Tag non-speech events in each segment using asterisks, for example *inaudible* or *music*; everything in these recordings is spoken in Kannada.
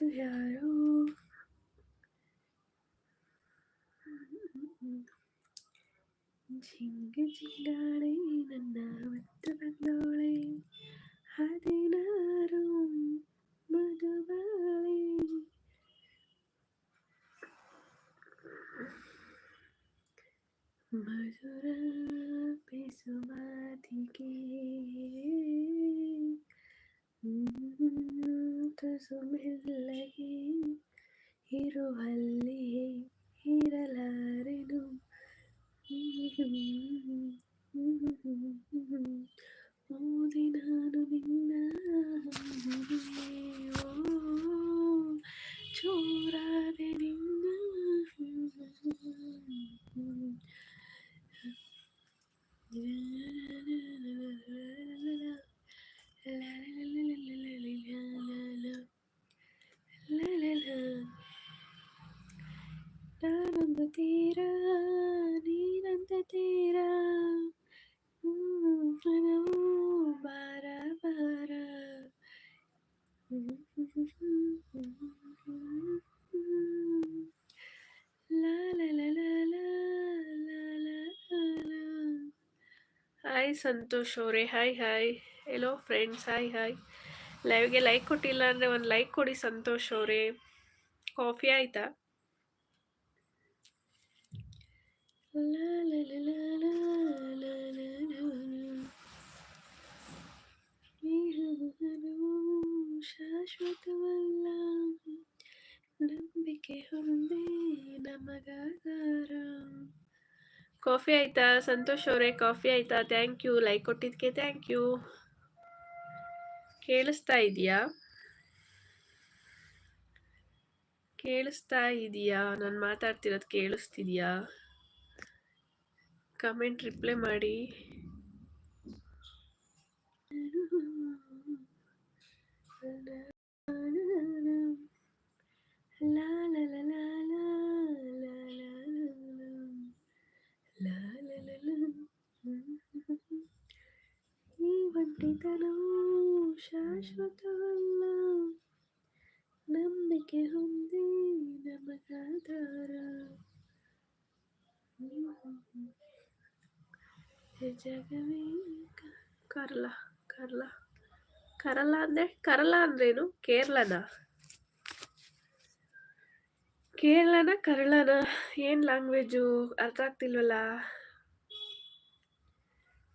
to Yaro. Jingle, jingle, in and out with the ಮೆಲ್ಲಗೆ ಇರುವಲ್ಲಿ ಇರಲಾರೆನು ಓದಿ ನಾನು ನಿನ್ನ ಓ ಚೋರಾದೆ ನಿನ್ನ La la la. La Nananda Tira, Ninanda Tira. Mm, bara Bara. La la la la la la la la. Hi Santoshore, hi hi. Hello friends, hi hi. ಲೈವ್ಗೆ ಲೈಕ್ ಕೊಟ್ಟಿಲ್ಲ ಅಂದರೆ ಒಂದು ಲೈಕ್ ಕೊಡಿ ಸಂತೋಷ್ ಅವರೇ. ಕಾಫಿ ಆಯಿತಾ? ಶಾಶ್ವತವಲ್ಲ ನಂಬಿಕೆ ಹೊಂದೆ ನಮಗಾಗಾರ ಕಾಫಿ ಆಯಿತಾ? ಸಂತೋಷ್ ಅವರೇ ಕಾಫಿ ಆಯ್ತಾ? ಥ್ಯಾಂಕ್ ಯು ಲೈಕ್ ಕೊಟ್ಟಿದ್ದಕ್ಕೆ ಥ್ಯಾಂಕ್ ಯು ಕೇಳಿಸ್ತಾ ಇದೆಯಾ? ಕೇಳಿಸ್ತಾ ಇದೆಯಾ? ನಾನು ಮಾತಾಡ್ತಿರೋದು ಕೇಳಿಸ್ತಿದ್ಯಾ? ಕಮೆಂಟ್ ರಿಪ್ಲೈ ಮಾಡಿ. ಲಾ ಲಾ ಲಾ ಲಾ నీ ಒಂಟಿತನವು ಶಾಶ್ವತವಲ್ಲ ನಂಬಿಕೆ ಹೊಂದಿ ನಮಗಾದಾರ ಜಗವೇ ಕರಳ ಕರಳ ಕರಳ ಅಂದ್ರೆ ಕರಳ ಅಂದ್ರೇನು ಕೇರಳನ ಕೇರಳನ ಕರಳನ ಏನು ಲ್ಯಾಂಗ್ವೇಜು ಅರ್ಥ ಆಗ್ತಿಲ್ವಲ್ಲ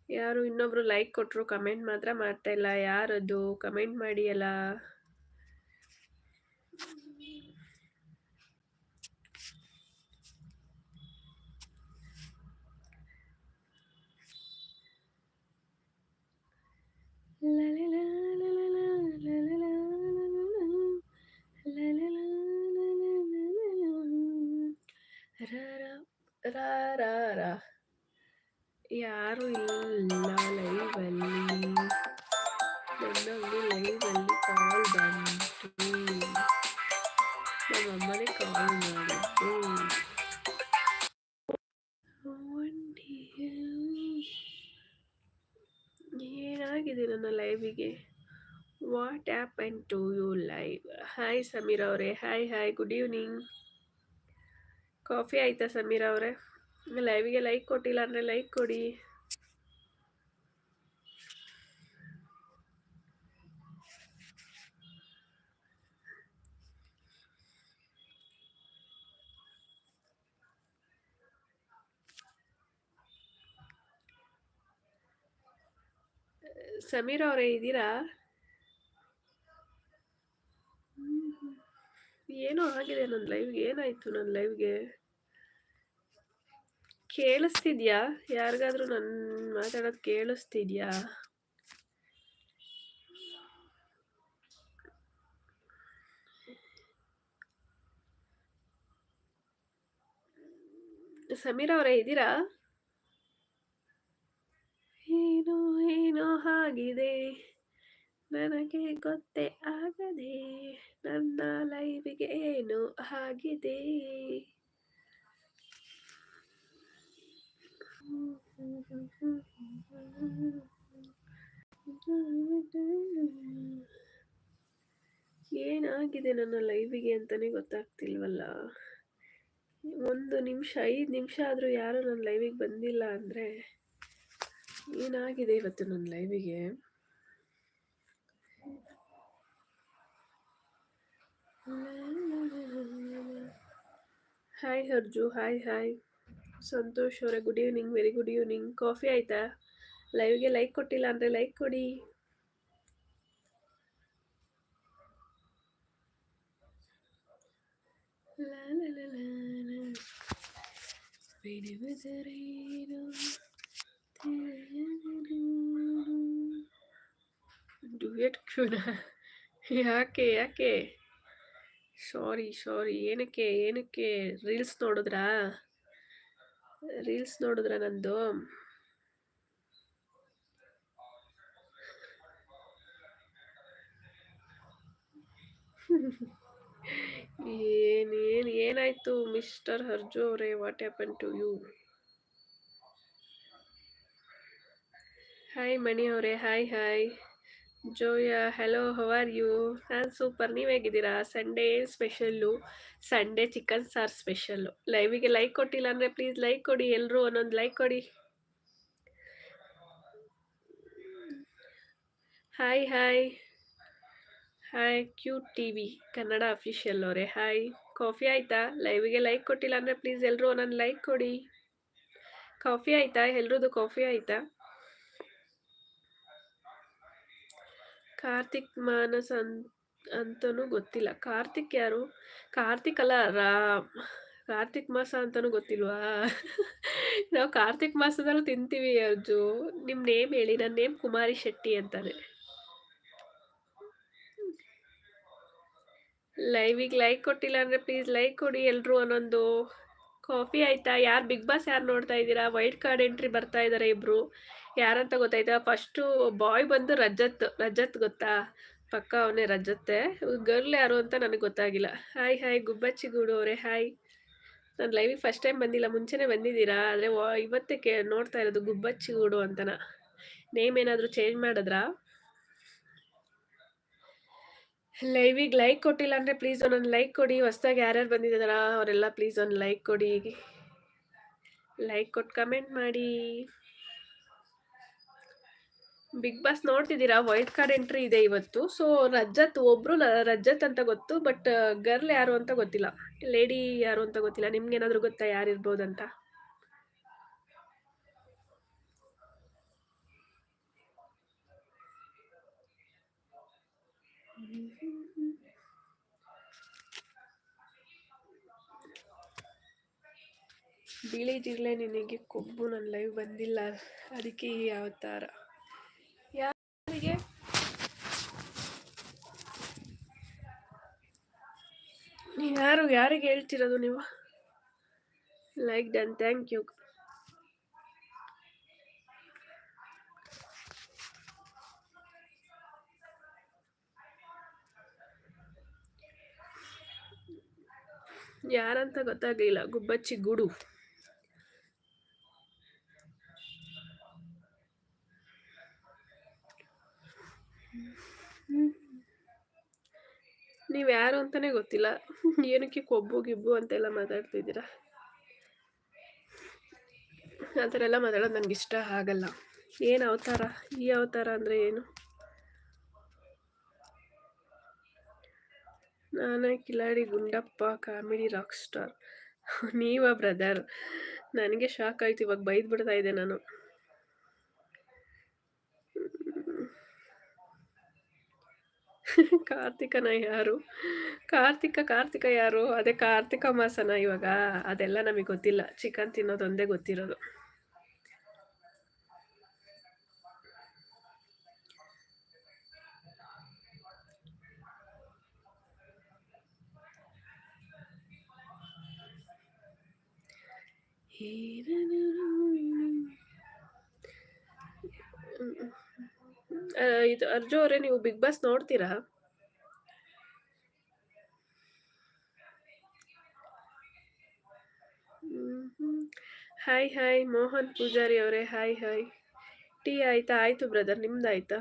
ಯಾರು ಇನ್ನೊಬ್ರು ಲೈಕ್ ಕೊಟ್ಟರು ಕಮೆಂಟ್ ಮಾತ್ರ ಮಾಡ್ತಾ ಇಲ್ಲ ಯಾರದು ಕಮೆಂಟ್ ಮಾಡಿ ಅಲ್ಲ ಯಾರು ಇಲ್ಲ ಲೈವಲ್ಲಿ. ಲೈವ್ ಲೈವಲ್ಲಿ ಕಾಲ್ ಬಂತು. ನಮ್ಮಮ್ಮನೇ ಕಾಲ್ ಮಾಡಿದ್ದು. ಏನಾಗಿದೆ ನನ್ನ ಲೈವಿಗೆ? What happened to you live? Hi Sameer ಅವರೇ. Hi hi good evening coffee ಆಯಿತಾ ಸಮೀರ್ ಅವರೇ? ಲೈವಿಗೆ ಲೈಕ್ ಕೊಟ್ಟಿಲ್ಲ ಅಂದರೆ ಲೈಕ್ ಕೊಡಿ. ಸಮೀರ್ ಅವರೇ ಇದ್ದೀರಾ? ಏನೋ ಆಗಿದೆ ನನ್ನ ಲೈವ್ಗೆ ಏನಾಯ್ತು ನನ್ನ ಲೈವ್ಗೆ ಕೇಳಿಸ್ತಿದ್ಯಾ? ಯಾರಿಗಾದ್ರೂ ನನ್ನ ಮಾತಾಡೋದು ಕೇಳಿಸ್ತಿದ್ಯಾ? ಸಮೀರ್ ಅವರೇ ಇದ್ದೀರಾ? ಏನೋ ಏನೋ ಆಗಿದೆ ನನಗೆ ಗೊತ್ತೇ ಆಗದೆ ನನ್ನ ಲೈಫಿಗೆ ಏನು ಆಗಿದೆ ಏನಾಗಿದೆ ನನ್ನ ಲೈವಿಗೆ ಅಂತಾನೆ ಗೊತ್ತಾಗ್ತಿಲ್ವಲ್ಲ? ಒಂದು ನಿಮಿಷ, ಐದು ನಿಮಿಷ ಆದರೂ ಯಾರು ನನ್ನ ಲೈವಿಗೆ ಬಂದಿಲ್ಲ ಅಂದರೆ ಏನಾಗಿದೆ ಇವತ್ತು ನನ್ನ ಲೈವಿಗೆ? Hi Harju hi hi Santosh ಅವರೇ good evening very good evening coffee ಆಯಿತಾ? ಲೈವ್ಗೆ ಲೈಕ್ ಕೊಟ್ಟಿಲ್ಲ ಅಂದರೆ ಲೈಕ್ ಕೊಡಿ. ಡುಯೆಟ್ ಕ್ಯೂನ? ಯಾಕೆ ಯಾಕೆ? ಸಾರಿ ಸಾರಿ ಏನಕ್ಕೆ ಏನಕ್ಕೆ? ರೀಲ್ಸ್ ನೋಡಿದ್ರಾ? ರೀಲ್ಸ್ ನೋಡಿದ್ರೆ ನಂದು. ಏನು ಏನು, ಏನಾಯ್ತು ಮಿಸ್ಟರ್ ಹರ್ಜು ಅವರೇ? What happen to you hi Mani ಅವರೇ. Hi hi Joya hello how are you ನಾನು ಸೂಪರ್ ನೀವು ಹೇಗಿದ್ದೀರಾ? ಸಂಡೇ ಸ್ಪೆಷಲ್ಲು ಸಂಡೇ ಚಿಕನ್ ಸಾರ್ ಸ್ಪೆಷಲ್ಲು ಲೈವಿಗೆ ಲೈಕ್ ಕೊಟ್ಟಿಲ್ಲ ಅಂದರೆ ಪ್ಲೀಸ್ ಲೈಕ್ ಕೊಡಿ ಎಲ್ಲರೂ ಒಂದೊಂದು ಲೈಕ್ ಕೊಡಿ. Hi hi hi cute T V Kannada official ಅವರೇ. ಹಾಯ್ ಕಾಫಿ ಆಯಿತಾ? ಲೈವಿಗೆ ಲೈಕ್ ಕೊಟ್ಟಿಲ್ಲ ಅಂದರೆ ಪ್ಲೀಸ್ ಎಲ್ಲರೂ ಒಂದೊಂದು ಲೈಕ್ ಕೊಡಿ. ಕಾಫಿ ಆಯಿತಾ? ಎಲ್ರದ್ದು ಕಾಫಿ ಆಯಿತಾ? ಕಾರ್ತಿಕ್ ಮಾನಸ್ ಅನ್, ಅಂತನೂ ಗೊತ್ತಿಲ್ಲ. ಕಾರ್ತಿಕ್ ಯಾರು? ಕಾರ್ತಿಕ್ ಅಲ್ಲ, ರಾಮ್. ಕಾರ್ತಿಕ್ ಮಾಸ ಅಂತನೂ ಗೊತ್ತಿಲ್ವಾ? ನಾವು ಕಾರ್ತಿಕ್ ಮಾಸದಲ್ಲೂ ತಿಂತೀವಿ ಅರ್ಜು. ನಿಮ್ಮ ನೇಮ್ ಹೇಳಿ ನನ್ನ ನೇಮ್ ಕುಮಾರಿ ಶೆಟ್ಟಿ ಅಂತಾನೆ ಲೈವಿಗೆ ಲೈಕ್ ಕೊಟ್ಟಿಲ್ಲ ಅಂದರೆ ಪ್ಲೀಸ್ ಲೈಕ್ ಕೊಡಿ ಎಲ್ಲರೂ ಒಂದೊಂದು ಕಾಫಿ ಆಯಿತಾ? ಯಾರು, ಬಿಗ್ ಬಾಸ್ ಯಾರು ನೋಡ್ತಾ ಇದ್ದೀರಾ? ವೈಟ್ ಕಾರ್ಡ್ ಎಂಟ್ರಿ ಬರ್ತಾ ಇದ್ದಾರೆ ಇಬ್ಬರು ಯಾರಂತ ಗೊತ್ತಾಯ್ತಾ? ಫಸ್ಟು ಬಾಯ್ ಬಂದು ರಜತ್ ರಜತ್ ಗೊತ್ತಾ? ಪಕ್ಕ ಅವನೇ ರಜತ್ತೆ. ಗರ್ಲ್ ಯಾರು ಅಂತ ನನಗೆ ಗೊತ್ತಾಗಿಲ್ಲ. ಹಾಯ್ ಹಾಯ್ ಗುಬ್ಬಚ್ಚಿ ಗೂಡು ಅವರೇ ಹಾಯ್ ನಾನು ಲೈವಿಗೆ ಫಸ್ಟ್ ಟೈಮ್ ಬಂದಿಲ್ಲ. ಮುಂಚೆನೇ ಬಂದಿದ್ದೀರಾ? ಆದರೆ ಇವತ್ತೇ ಕೇ, ನೋಡ್ತಾ ಇರೋದು ಗುಬ್ಬಚ್ಚಿ ಗೂಡು ಅಂತನ. ನೇಮ್ ಏನಾದರೂ ಚೇಂಜ್ ಮಾಡಿದ್ರಾ? ಲೈವಿಗೆ ಲೈಕ್ ಕೊಟ್ಟಿಲ್ಲ ಅಂದರೆ ಪ್ಲೀಸ್ ಒಂದೊಂದು ಲೈಕ್ ಕೊಡಿ. ಹೊಸ್ದಾಗಿ ಯಾರ್ಯಾರು ಬಂದಿದ್ದಾರಾ? ಅವರೆಲ್ಲ ಪ್ಲೀಸ್ ಒಂದು ಲೈಕ್ ಕೊಡಿ. ಲೈಕ್ ಕೊಟ್ಟು ಕಮೆಂಟ್ ಮಾಡಿ. ಬಿಗ್ ಬಾಸ್ ನೋಡ್ತಿದ್ದೀರಾ? ವೈಟ್ ಕಾರ್ಡ್ ಎಂಟ್ರಿ ಇದೆ ಇವತ್ತು. ಸೊ ರಜತ್, ಒಬ್ರು ರಜತ್ ಅಂತ ಗೊತ್ತು ಬಟ್ ಗರ್ಲ್ ಯಾರು ಅಂತ ಗೊತ್ತಿಲ್ಲ. ಲೇಡಿ ಯಾರು ಅಂತ ಗೊತ್ತಿಲ್ಲ. ನಿಮ್ಗೆ ಏನಾದ್ರು ಗೊತ್ತಾ ಯಾರಿರ್ಬೋದಂತ? ಬಿಳಿ ಜಿರ್ಲೆ ನಿನಗೆ ಕೊಬ್ಬು ನನ್ನ ಲೈವ್ ಬಂದಿಲ್ಲ. ಅದಕ್ಕೆ ಯಾವ ಅವತಾರ ಯಾರಿಗೆ ಯಾರು ಯಾರಿಗೆ ಹೇಳ್ತಿರೋದು ನೀವು? ಲೈಕ್ ಡನ್ ಥ್ಯಾಂಕ್ ಯು ಯಾರಂತ ಗೊತ್ತಾಗಲಿಲ್ಲ. ಗುಬ್ಬಚ್ಚಿ ಗುಡು. ನೀವು ಯಾರು ಅಂತಲೇ ಗೊತ್ತಿಲ್ಲ. ಏನಕ್ಕೆ ಕೊಬ್ಬು, ಗಿಬ್ಬು ಅಂತೆಲ್ಲ ಮಾತಾಡ್ತಿದ್ದೀರಾ? ಆ ಥರ ಎಲ್ಲ ಮಾತಾಡೋದು ನನಗೆ ಇಷ್ಟ ಆಗಲ್ಲ. ಏನು ಅವತಾರ? ಈ ಅವತಾರ ಅಂದರೆ ಏನು? ನಾನೇ ಕಿಲಾಡಿ ಗುಂಡಪ್ಪ, ಕಾಮಿಡಿ ರಾಕ್ ಸ್ಟಾರ್. ನೀವ ಬ್ರದರ್. ನನಗೆ ಶಾಕ್ ಆಯ್ತು, ಇವಾಗ ಬೈದು ಬಿಡ್ತಾ ಇದ್ದೆ ನಾನು. ಕಾರ್ತಿಕನ ಯಾರು? ಕಾರ್ತಿಕ ಕಾರ್ತಿಕ ಯಾರು? ಅದೇ ಕಾರ್ತಿಕ ಮಾಸನ ಇವಾಗ. ಅದೆಲ್ಲ ನಮಗೆ ಗೊತ್ತಿಲ್ಲ. ಚಿಕನ್ ತಿನ್ನೋದೊಂದೇ ಗೊತ್ತಿರೋದು. ಇದು ಅರ್ಜು ಅವರೇ, ನೀವು ಬಿಗ್ ಬಾಸ್ ನೋಡ್ತೀರಾ? ಹಾಯ್ ಹಾಯ್ ಮೋಹನ್ ಪೂಜಾರಿ ಅವರೇ ಹಾಯ್ ಹಾಯ್ ಟೀ ಆಯ್ತಾ? ಆಯ್ತು ಬ್ರದರ್ ನಿಮ್ದು ಆಯ್ತಾ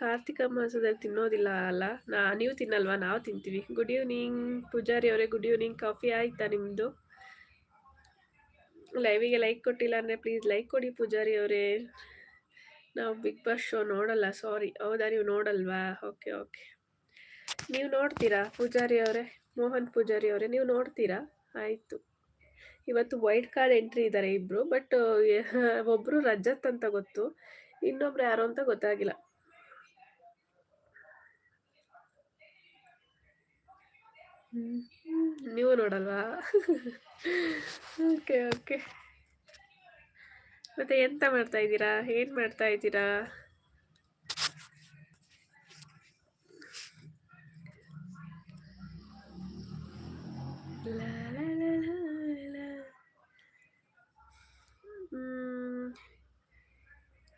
ಕಾರ್ತಿಕ ಮಾಸದಲ್ಲಿ ತಿನ್ನೋದಿಲ್ಲ ಅಲ್ಲ? ನಾ, ನೀವು ತಿನ್ನಲ್ವಾ? ನಾವು ತಿಂತೀವಿ. ಗುಡ್ ಈವ್ನಿಂಗ್ ಪೂಜಾರಿ ಅವರೇ ಗುಡ್ ಈವ್ನಿಂಗ್ ಕಾಫಿ ಆಯ್ತಾ ನಿಮ್ಮದು ಲೈವಿಗೆ ಲೈಕ್ ಕೊಟ್ಟಿಲ್ಲ ಅಂದರೆ ಪ್ಲೀಸ್ ಲೈಕ್ ಕೊಡಿ ಪೂಜಾರಿ ಅವರೇ. ನಾವು ಬಿಗ್ ಬಾಸ್ ಶೋ ನೋಡಲ್ಲ ಸಾರಿ ಹೌದಾ, ನೀವು ನೋಡಲ್ವಾ? ಓಕೆ ಓಕೆ ನೀವು ನೋಡ್ತೀರಾ ಪೂಜಾರಿ ಅವರೇ? ಮೋಹನ್ ಪೂಜಾರಿ ಅವರೇ, ನೀವು ನೋಡ್ತೀರಾ? ಆಯಿತು. ಇವತ್ತು ವೈಟ್ ಕಾರ್ಡ್ ಎಂಟ್ರಿ ಇದ್ದಾರೆ ಇಬ್ಬರು ಬಟ್ *laughs* ಒಬ್ಬರು ರಜತ್ ಅಂತ ಗೊತ್ತು, ಇನ್ನೊಬ್ರು ಯಾರು ಅಂತ ಗೊತ್ತಾಗಿಲ್ಲ. ನೀವು ನೋಡಲ್ವಾ? *laughs* ಓಕೆ ಓಕೆ ಮತ್ತೆ ಎಂತ ಮಾಡ್ತಾ ಇದ್ದೀರಾ? ಏನ್ ಮಾಡ್ತಾ ಇದ್ದೀರಾ?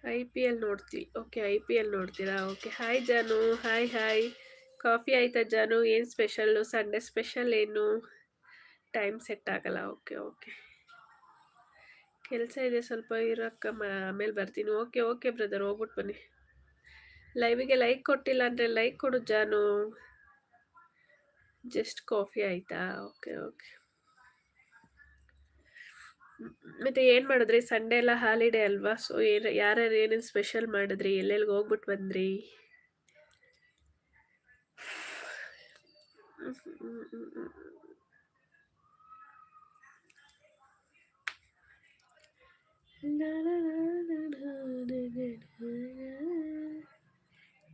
ಐ ಪಿ ಎಲ್ ನೋಡ್ತೀವಿ ಓಕೆ, ಐ ಪಿ ಎಲ್ ನೋಡ್ತೀರಾ? Okay, hi Jaanu, hi hi. Coffee ಆಯ್ತಾ ಜಾನು? ಏನು ಸ್ಪೆಷಲ್ಲು ಸಂಡೇ ಸ್ಪೆಷಲ್ ಏನು? ಟೈಮ್ ಸೆಟ್ ಆಗಲ್ಲ. Okay okay. ಕೆಲಸ ಇದೆ ಸ್ವಲ್ಪ ಇರಕ್ಕ ಆಮೇಲೆ ಬರ್ತೀನಿ. ಓಕೆ ಓಕೆ ಬ್ರದರ್ ಹೋಗ್ಬಿಟ್ಟು ಬನ್ನಿ. ಲೈವಿಗೆ ಲೈಕ್ ಕೊಟ್ಟಿಲ್ಲ ಅಂದರೆ ಲೈಕ್ ಕೊಡು ಜಾನು. ಜಸ್ಟ್ ಕಾಫಿ ಆಯಿತಾ? ಓಕೆ ಓಕೆ ಮತ್ತು ಏನು ಮಾಡಿದ್ರಿ? ಸಂಡೇ ಎಲ್ಲ ಹಾಲಿಡೇ ಅಲ್ವಾ? ಸೊ ಏನು, ಯಾರ್ಯಾರು ಏನೇನು ಸ್ಪೆಷಲ್ ಮಾಡಿದ್ರಿ? ಎಲ್ಲೆಲ್ಲಿಗೆ ಹೋಗ್ಬಿಟ್ಟು ಬಂದ್ರಿ?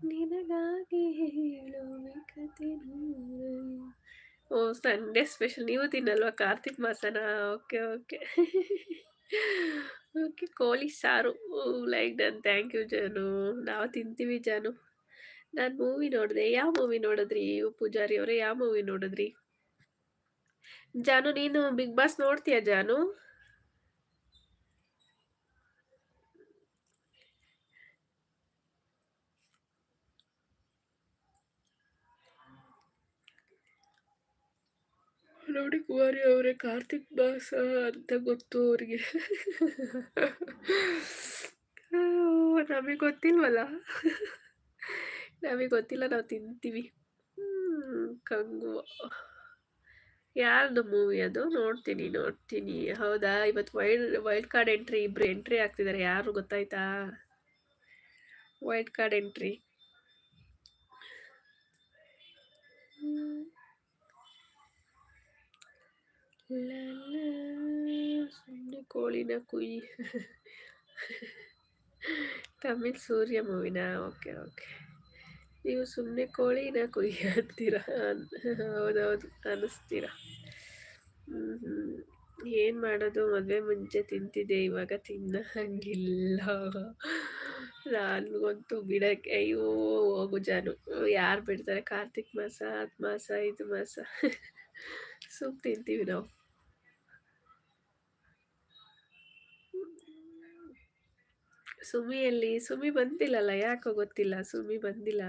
ನಿನಗಾಗಿ ಹೇಳುವೆ ಕತೆ ಓ ಸಂಡೆ ಸ್ಪೆಷಲ್ ನೀವು ತಿನ್ನಲ್ವಾ? ಕಾರ್ತಿಕ್ ಮಾಸನ? ಓಕೆ ಓಕೆ ಓಕೆ ಕೋಳಿ ಸಾರು. ಲೈಕ್ ಡನ್ ಥ್ಯಾಂಕ್ ಯು ಜಾನು ನಾವು ತಿಂತೀವಿ ಜಾನು ನಾನು ಮೂವಿ ನೋಡಿದೆ. ಯಾವ ಮೂವಿ ನೋಡಿದ್ರಿ ಪೂಜಾರಿ ಅವರೇ? ಯಾವ ಮೂವಿ ನೋಡಿದ್ರಿ? ಜಾನು ನೀನು ಬಿಗ್ ಬಾಸ್ ನೋಡ್ತೀಯಾ ಜಾನು ನೋಡಿ ಕುಮಾರಿ ಅವರೇ, ಕಾರ್ತಿಕ್ ಬಾಸ ಅಂತ ಗೊತ್ತು ಅವ್ರಿಗೆ. ನಮಗೆ ಗೊತ್ತಿಲ್ವಲ್ಲ? ನಮಗೆ ಗೊತ್ತಿಲ್ಲ, ನಾವು ತಿಂತೀವಿ. ಕಂಗು. ಯಾರ್ದು ಮೂವಿ ಅದು? ನೋಡ್ತೀನಿ ನೋಡ್ತೀನಿ. ಹೌದಾ? ಇವತ್ತು ವೈಲ್ಡ್ ವೈಲ್ಡ್ ಕಾರ್ಡ್ ಎಂಟ್ರಿ ಇಬ್ರು ಎಂಟ್ರಿ ಆಗ್ತಿದ್ದಾರೆ ಯಾರು ಗೊತ್ತಾಯ್ತಾ? ವೈಲ್ಡ್ ಕಾರ್ಡ್ ಎಂಟ್ರಿ ಸುಮ್ಮನೆ ಕೋಳಿನ ಕುಯಿ ತಮಿಳ್ ಸೂರ್ಯ ಮೂವಿನ ಓಕೆ ಓಕೆ ನೀವು ಸುಮ್ಮನೆ ಕೋಳಿನ ಕುಯಿ ಅಂತೀರ ಹೌದೌದು ಅನ್ನಿಸ್ತೀರ ಏನು ಮಾಡೋದು ಮದುವೆ ಮುಂಚೆ ತಿಂತಿದ್ದೆ ಇವಾಗ ತಿನ್ನಂಗಿಲ್ಲ ನನಗಂತೂ ಬಿಡಕ್ಕೆ ಅಯ್ಯೋ ಹೋಗು ಜಾನು ಯಾರು ಬಿಡ್ತಾರೆ ಕಾರ್ತಿಕ್ ಮಾಸ ಹತ್ತು ಮಾಸ ಐದು ಮಾಸ ಸುಮ್ ತಿಂತೀವಿ ನಾವು. ಸುಮಿಯಲ್ಲಿ, ಸುಮಿ ಬಂದಿಲ್ಲಲ್ಲ, ಯಾಕೋ ಗೊತ್ತಿಲ್ಲ, ಸುಮಿ ಬಂದಿಲ್ಲ.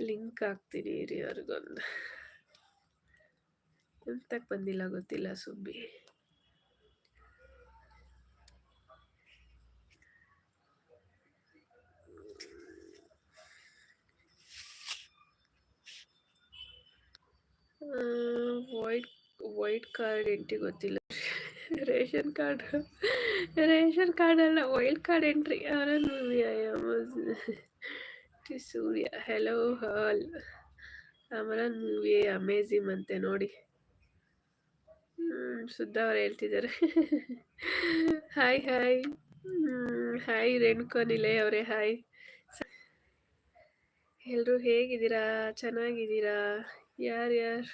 ಲಿಂಕ್ ಹಾಕ್ತೀನಿ ರೀ ಅವ್ರಿಗೊಂದು. ಎಂತಕ್ಕೆ ಬಂದಿಲ್ಲ ಗೊತ್ತಿಲ್ಲ ಸುಮ್ಮಿ ವೈಟ್ ವೈಟ್ ಕಾರ್ಡ್ ಎಂಟ್ರಿ ಗೊತ್ತಿಲ್ಲ. ರೇಷನ್ ಕಾರ್ಡ್ ರೇಷನ್ ಕಾರ್ಡ್ ಅಲ್ಲ ವೈಲ್ಡ್ ಕಾರ್ಡ್ ಎಂಟ್ರಿ ಅವರನ್ನು ಸೂರ್ಯ ಹೆಲೋ ಹಾಲ್ ಅಮರನ್ ಮೂವಿ ಅಮೇಝಿಂಗ್ ಅಂತೆ, ನೋಡಿ. ಸುದ್ದ ಅವ್ರು ಹೇಳ್ತಿದ್ದಾರೆ. ಹಾಯ್ ಹಾಯ್ ಹಾಯ್ ರೇಣುಕಾ, ನಿಲಯ ಅವರೇ ಹಾಯ್ ಎಲ್ಲರೂ ಹೇಗಿದ್ದೀರಾ? ಚೆನ್ನಾಗಿದ್ದೀರಾ? ಯಾರ್ಯಾರು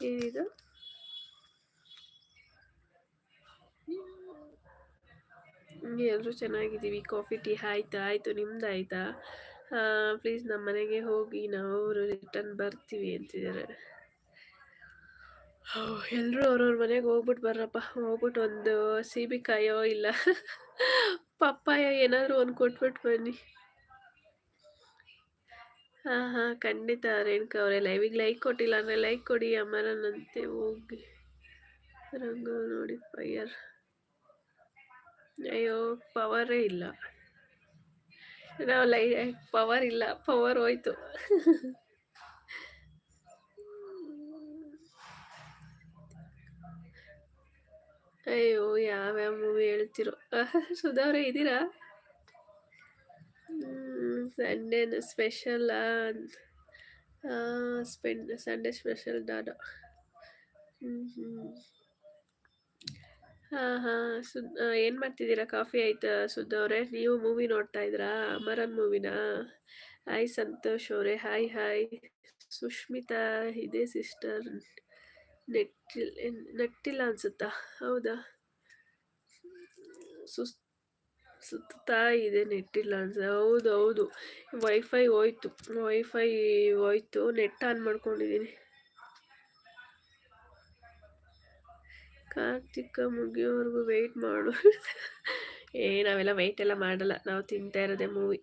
ಏನಿದು? ಎಲ್ಲರೂ ಚೆನ್ನಾಗಿದ್ದೀವಿ. ಕಾಫಿ, ಟೀ ಆಯ್ತಾ? ಆಯಿತು ನಿಮ್ದು ಆಯ್ತಾ ಪ್ಲೀಸ್ ನಮ್ಮ ಮನೆಗೆ ಹೋಗಿ ನಾವು ರಿಟರ್ನ್ ಬರ್ತೀವಿ ಅಂತಿದ್ದಾರೆ. ಎಲ್ಲರೂ ಅವ್ರವ್ರ ಮನೆಗೆ ಹೋಗ್ಬಿಟ್ಟು ಬರ್ರಪ್ಪ. ಹೋಗ್ಬಿಟ್ಟು ಒಂದು ಸೀಬಿಕಾಯೋ ಇಲ್ಲ. ಪಪ್ಪಾಯ ಏನಾದರೂ ಒಂದು ಕೊಟ್ಬಿಟ್ಟು ಬನ್ನಿ. ಹಾಂ ಖಂಡಿತ ರೇಣುಕಾ ಅವರೇ ಲೈವಿಗೆ ಲೈಕ್ ಕೊಟ್ಟಿಲ್ಲ ಅಂದರೆ ಲೈಕ್ ಕೊಡಿ, ಅಮರನಂತೆ ಹೋಗಿ. ರಂಗ ನೋಡಿ ಫೈಯರ್ ಅಯ್ಯೋ ಪವರೇ ಇಲ್ಲ. ನಾವು ಲೈ ಪವರ್ ಇಲ್ಲ ಪವರ್ ಹೋಯ್ತು. ಅಯ್ಯೋ, ಯಾವ್ಯಾವ ಮೂವಿ ಹೇಳ್ತಿರೋ? *laughs* ಸುಧಾವ್ರೆ ಇದ್ದೀರಾ Sunday special spend Sunday special ನಾನು. ಹ್ಞೂ ಹ್ಞೂ ಹಾಂ ಹಾಂ, ಸುದ್ ಏನು ಮಾಡ್ತಿದ್ದೀರಾ? ಕಾಫಿ ಆಯ್ತಾ ಸುದ್ದ ಅವರೇ? ನೀವು ಮೂವಿ ನೋಡ್ತಾ ಇದ್ದೀರಾ ಅಮರನ್ ಮೂವಿನಾ ಹಾಯ್ ಸಂತೋಷ್ ಅವರೇ. ಹಾಯ್ ಹಾಯ್ ಸುಷ್ಮಿತಾ ಇದೇ ಸಿಸ್ಟರ್ ನೆಟ್ಟಿಲ್, ನೆಟ್ಟಿಲ್ಲ ಅನ್ಸುತ್ತಾ? ಹೌದಾ? ಸುಸ್ ಸುತ್ತಾ ಇದೆ ನೆಟ್ಟಿಲ್ಲ ಅನ್ಸ ಹೌದು ಹೌದು. ವೈಫೈ ಹೋಯ್ತು. ವೈಫೈ ಹೋಯ್ತು. ನೆಟ್ ಆನ್ ಮಾಡ್ಕೊಂಡಿದ್ದೀನಿ ಕಾರ್ತಿಕ ಮುಗಿಯೋವರೆಗೂ ವೆಯ್ಟ್ ಮಾಡು. ಏ, ನಾವೆಲ್ಲ ವೆಯ್ಟ್ ಎಲ್ಲ ಮಾಡಲ್ಲ. ನಾವು ತಿಂತಾ ಇರೋದೆ ಮೂವಿ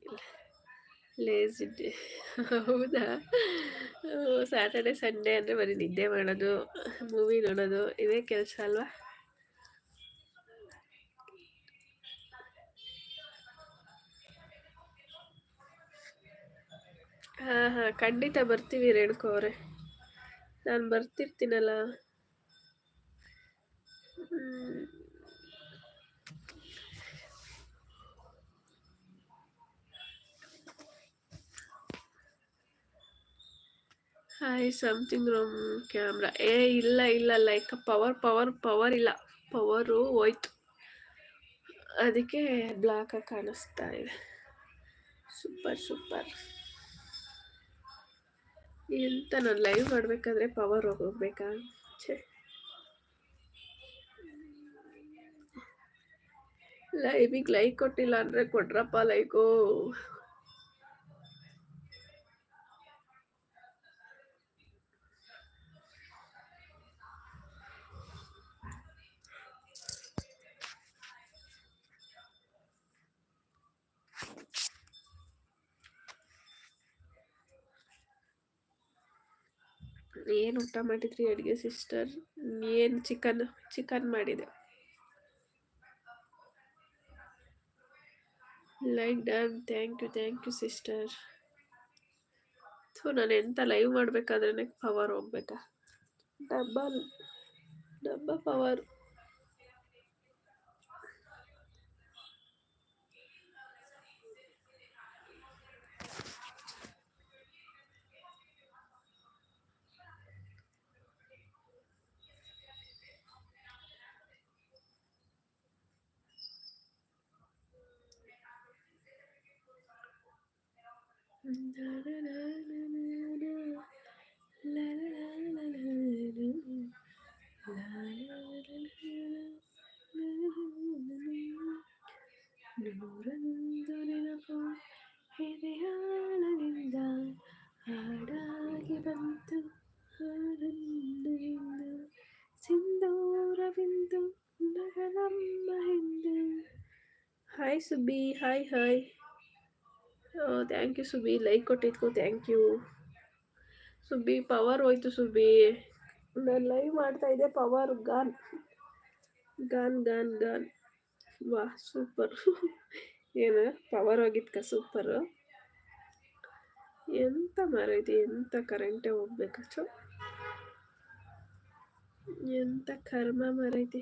ಲೇಸಿದ್ದೆ ಹೌದಾ? ಸ್ಯಾಟರ್ಡೆ ಸಂಡೇ ಅಂದರೆ ಬರೀ ನಿದ್ದೆ ಮಾಡೋದು ಮೂವಿ ನೋಡೋದು ಇದೇ ಕೆಲಸ ಅಲ್ವಾ? ಹಾಂ ಹಾಂ ಖಂಡಿತ ಬರ್ತೀವಿ ರೇಣುಕೋ ಅವರೇ. ನಾನು ಬರ್ತಿರ್ತೀನಲ್ಲ. ಹಾಯ್ ಸಮಥಿಂಗ್ ರೋಮ್ ಕ್ಯಾಮ್ರಾ ಏ, ಇಲ್ಲ ಇಲ್ಲ ಲೈಕ್ ಪವರ್ ಪವರ್ ಪವರ್ ಇಲ್ಲ. ಪವರು ಹೋಯ್ತು. ಅದಕ್ಕೆ ಬ್ಲ್ಯಾಕಾಗಿ ಕಾಣಿಸ್ತಾ ಇದೆ. ಸೂಪರ್ ಸೂಪರ್ ಎಂತ ನಾನು ಲೈವ್ ಮಾಡಬೇಕಾದ್ರೆ ಪವರ್ ಹೋಗ್ಬೇಕಾ? ಛೇ. ಲೈವಿಗೆ ಲೈಕ್ ಕೊಟ್ಟಿಲ್ಲ ಅಂದ್ರೆ ಕೊಟ್ರಪ್ಪ ಲೈಕು ಏನು ಊಟ ಮಾಡಿದ್ರಿ ಅಡುಗೆ ಸಿಸ್ಟರ್ ಏನು ಚಿಕನ್ ಚಿಕನ್ ಮಾಡಿದೆ. Like done thank you thank you sister so ನಾನು ಎಂಥ ಲೈವ್ ಮಾಡಬೇಕಾದ್ರೆ ಪವರ್ ಹೋಗ್ಬೇಕಾ? ಡಬ್ಬಲ್ ಡಬ್ಬ ಪವರ್ ನೂರೊಂದು ನೆನಪು ಎದೆಯಾಳದಿಂದ ಹಾಡಾಗಿ ಬಂತು ಆನಂದದಿಂದ ಸಿಂಧೂರವಿಂದು ನಗಲಮ್ಮ ಹಿಂದೆ hi Subbi hi hi thank you Subi like ಕೊಟ್ಟಿದ್ಕು thank you Subbi power ಹೋಯ್ತು ಸುಬ್ಬಿ. ನಾನು ಲೈವ್ ಮಾಡ್ತಾ ಇದ್ದೆ power gone gone gone gone ವಾ ಸೂಪರ್ ಏನು? ಪವರ್ ಹೋಗಿದ್ಕ ಸೂಪರು ಎಂತ ಮರೈತಿ, ಎಂತ ಕರೆಂಟೇ ಹೋಗ್ಬೇಕು ಎಂತ ಕರ್ಮ ಮರೈತಿ.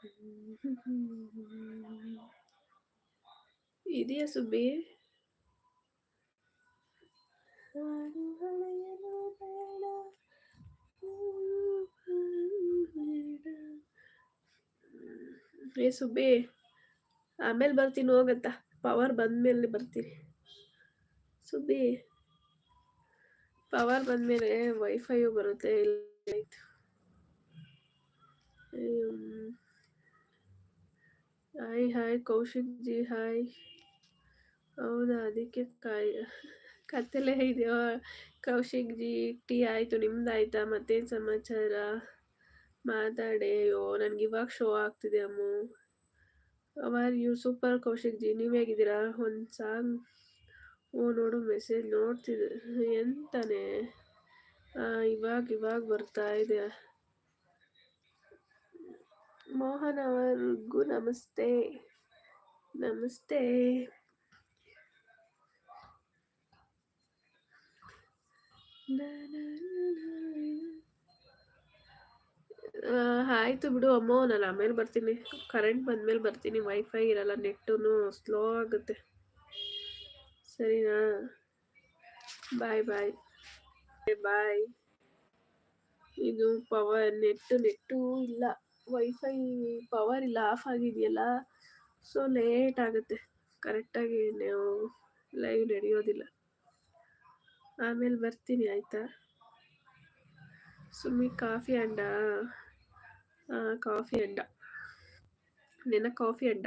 ಮಣ್ಣಿನ ಮೇಲೊಂದು ಮರವಾಗಿ ಇದೆಯಾ ಸುಬ್ಬಿ ಏ ಸುಬ್ಬಿ ಆಮೇಲೆ ಬರ್ತೀನಿ ಹೋಗತ್ತ ಪವರ್ ಬಂದ್ಮೇಲೆ ಬರ್ತೀನಿ ಸುಬ್ಬಿ ಪವರ್ ಬಂದಮೇಲೆ ವೈಫೈಯು ಬರುತ್ತೆ ಆಯ್ತು hi hi Kaushik ji hi ಹೌದಾ ಅದಕ್ಕೆ ಕಾಯ್ ಕತ್ತಲೆ ಇದೆಯೋ ಕೌಶಿಕ್ ಜಿ ಟೀ ಆಯಿತು ನಿಮ್ದು ಆಯಿತಾ ಮತ್ತೇನು ಸಮಾಚಾರ ಮಾತಾಡೆ ಅಯ್ಯೋ ನನಗೆ ಇವಾಗ ಶೋ ಆಗ್ತಿದೆ Ammu are you super Kaushik ji ನೀವು ಹೇಗಿದ್ದೀರಾ ಒಂದು ಸಾಂಗ್ ಓ ನೋಡು ಮೆಸೇಜ್ ನೋಡ್ತಿದ್ದೆ ಎಂತಾನೆ ಇವಾಗ ಇವಾಗ ಬರ್ತಾ ಇದೆ ಮೋಹನ್ ಅವರಿಗೂ ನಮಸ್ತೆ. ನಮಸ್ತೆ ಆಯಿತು ಬಿಡು ಅಮ್ಮೋ, ನಾನು ಆಮೇಲೆ ಬರ್ತೀನಿ. ಕರೆಂಟ್ ಬಂದಮೇಲೆ ಬರ್ತೀನಿ. ವೈಫೈ ಇರಲ್ಲ ನೆಟ್ಟು ಸ್ಲೋ ಆಗುತ್ತೆ. ಸರಿನಾ? ಬಾಯ್ ಬಾಯ್ ಬಾಯ್ ಇದು ಪವರ್ ನೆಟ್ಟು ನೆಟ್ಟು ಇಲ್ಲ. ವೈಫೈ ಪವರ್ ಇಲ್ಲ ಆಫ್ ಆಗಿದೆಯಲ್ಲ ಸೊ ಲೇಟ್ ಆಗುತ್ತೆ. ಕರೆಕ್ಟಾಗಿ ನೀವು ಲೈವ್ ನಡೆಯೋದಿಲ್ಲ. ಆಮೇಲೆ ಬರ್ತೀನಿ, ಆಯಿತಾ? ಸುಮ್ಮನೆ ಕಾಫಿ ಅಂಡ? ಕಾಫಿ ಅಂಡ. ನಿನ್ನ ಕಾಫಿ ಅಡ್ಡ